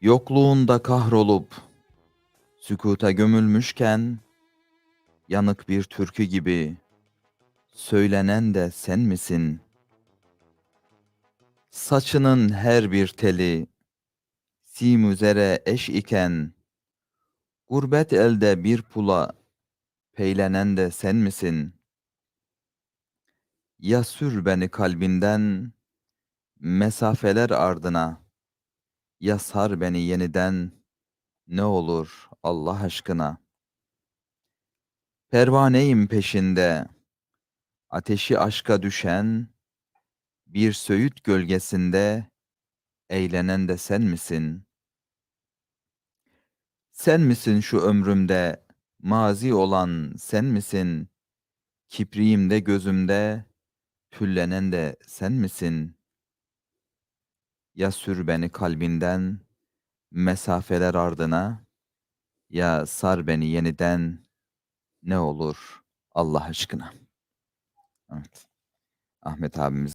Yokluğunda kahrolup sükuta gömülmüşken yanık bir türkü gibi söylenen de sen misin? Saçının her bir teli sim üzere eş iken gurbet elde bir pula peylenen de sen misin? Ya sür beni kalbinden mesafeler ardına ya sar beni yeniden ne olur Allah aşkına. Pervaneyim peşinde ateşi aşka düşen bir söğüt gölgesinde eğlenen de sen misin? Sen misin şu ömrümde mazi olan sen misin? Kipriğimde gözümde tüllenen de sen misin? Ya sür beni kalbinden mesafeler ardına ya sar beni yeniden ne olur Allah aşkına. Evet. Ahmet abimiz